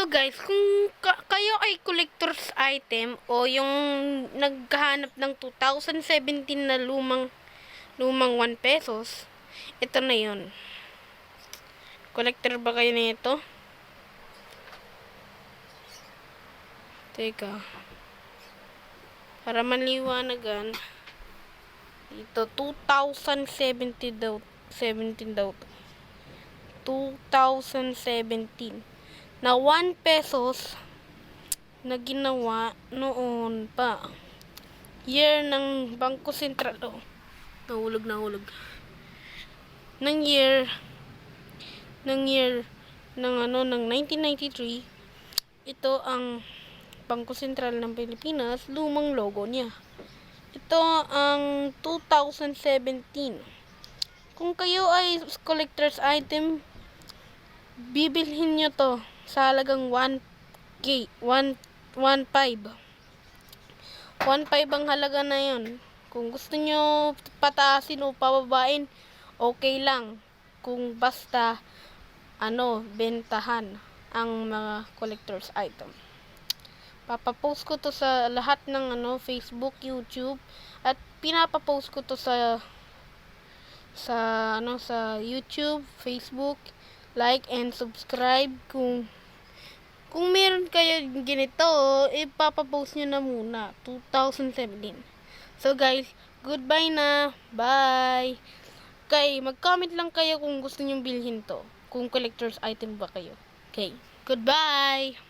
So guys, kung ka- kayo ay collector's item o yung naghahanap ng 2017 na lumang lumang 1 pesos, ito na yun. Collector ba kayo nito? Teka. Para maliwanagan. Ito, 2017 daw. 17 daw. to. 2017 na 1 pesos na ginawa noon pa. Year ng Bangko Sentral. Oh, nahulog, nahulog. Ng year ng year ng ano ng 1993 ito ang Bangko Sentral ng Pilipinas lumang logo niya ito ang 2017 kung kayo ay collector's item bibilhin nyo to sa halagang 1k 1 1.5 1.5 ang halaga na yon kung gusto nyo pataasin o pababain okay lang. Kung basta ano bentahan ang mga collector's item. Papapost ko to sa lahat ng ano Facebook, YouTube at pinapapost ko to sa sa ano sa YouTube, Facebook, like and subscribe kung ganito, ipapapost nyo na muna 2017. So guys, goodbye na. Bye. Okay, mag-comment lang kayo kung gusto nyo bilhin to. Kung collector's item ba kayo. Okay, goodbye.